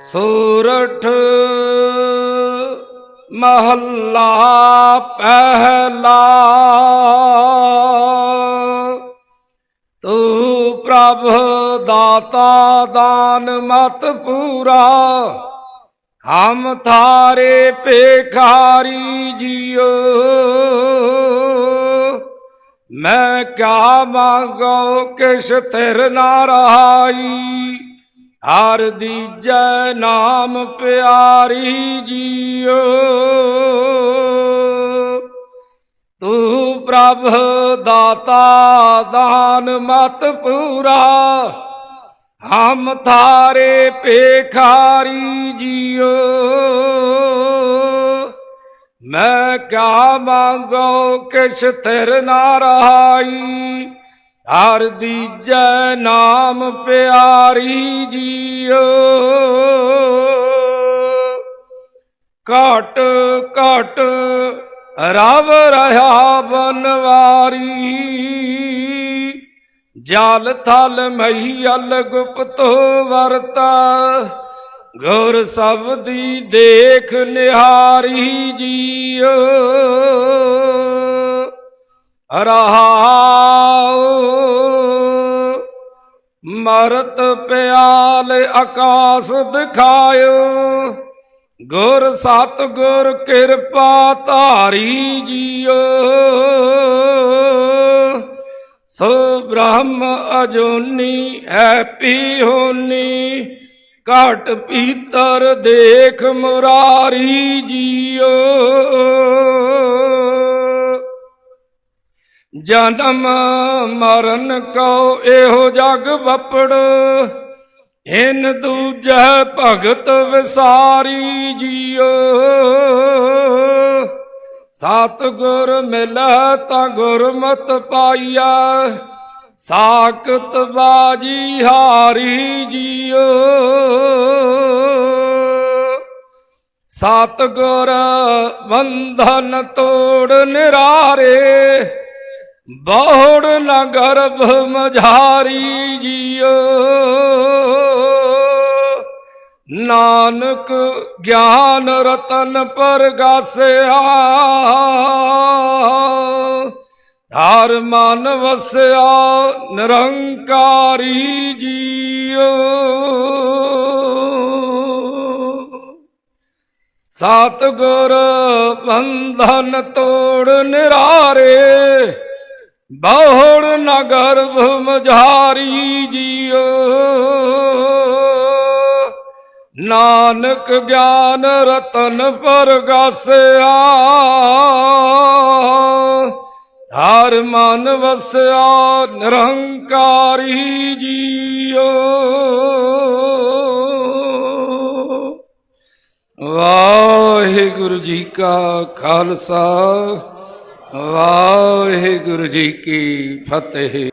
ਸੂਰਠ ਮਹੱਲਾ ਪਹਿਲਾ। ਤੂੰ ਪ੍ਰਭ ਦਾਤਾ ਦਾਨ ਮਤ ਪੂਰਾ, ਹਮ ਥਾਰੇ ਪੇਖਾਰੀ ਜੀਓ। ਮੈਂ ਕਿਆ ਮੰਗੋ ਕਿਸ ਤਿਰ ਨਾ ਰਹਾਈ? ਹਰ ਦੀਜੈ ਨਾਮ ਪਿਆਰੀ ਜੀਓ। ਤੂੰ ਪ੍ਰਭ ਦਾਤਾ ਦਾਨ ਮਤ ਪੂਰਾ, ਹਮ ਥਾਰੇ ਪੇਖਾਰੀ ਜੀਓ। ਮੈਂ ਕਿਆ ਮੰਗੋ ਕਿਸ ਤਿਰ ਨਾ ਰਹਾਈ ਹਰ ਦੀਜੈ ਨਾਮ ਪਿਆਰੀ ਜੀਓ। ਘਟ ਘਟ ਰਵ ਰਹਾ ਬਨਵਾਰੀ। ਜਲ ਥਲ ਮਹੀਲ ਗੁਪਤੋ ਵਰਤਾ। ਗੁਰ ਸਬਦੀ ਦੇਖ ਨਿਹਾਰੀ ਜੀਓ। ਰਹਾਉ ਮਰਤ ਪਿਆਲ ਆਕਾਸ ਦਿਖਾਇਓ। ਗੁਰ ਸਤ ਗੁਰ ਕਿਰਪਾ ਧਾਰੀ ਜੀਓ। ਸੋ ਬ੍ਰਹਮ ਅਜੋਨੀ ਹੈ ਪੀ ਹੋਨੀ ਘਟ ਪੀਤਰ ਦੇਖ ਮੁਰਾਰੀ ਜੀਓ। ਜਨਮ ਮਰਨ ਕਉ ਇਹੋ ਜਗ ਵਪੜ। ਇਨ ਦੂਜੈ ਭਗਤ ਵਿਸਾਰੀ ਜੀਓ। ਸਤ ਗੁਰ ਮਿਲੈ ਤਾਂ ਗੁਰਮਤ ਪਾਈਆ ਸਾਖਤ ਬਾਜੀ ਹਾਰੀ ਜੀਓ। ਸਤ ਗੁਰ ਬੰਧਨ ਤੋੜ ਨਿਰਾਰੇ। ਬਹੁੜ ਨਾ ਗਰਭ ਮਝਾਰੀ ਜੀਓ। ਨਾਨਕ ਗਿਆਨ ਰਤਨ ਪਰਗਾਸਿਆ ਧਾਰ ਮਨ ਵਸਿਆ ਨਿਰੰਕਾਰੀ ਜੀਓ। ਸਤ ਗੁਰ ਬੰਧਨ ਤੋੜ ਨਿਰਾਰੇ। ਬਹੁੜ ਨ ਗਰਭ ਮਝਾਰੀ ਜੀਓ। ਨਾਨਕ ਗਿਆਨ ਰਤਨ ਪਰਗਾਸਿਆ। ਹਰ ਮਨ ਵਸਿਆ ਨਿਰੰਕਾਰੀ ਜੀਓ। ਵਾਹਿਗੁਰੂ ਜੀ ਕਾ ਖਾਲਸਾ। ਵਾਹਿਗੁਰੂ ਜੀ ਕੀ ਫਤਿਹ।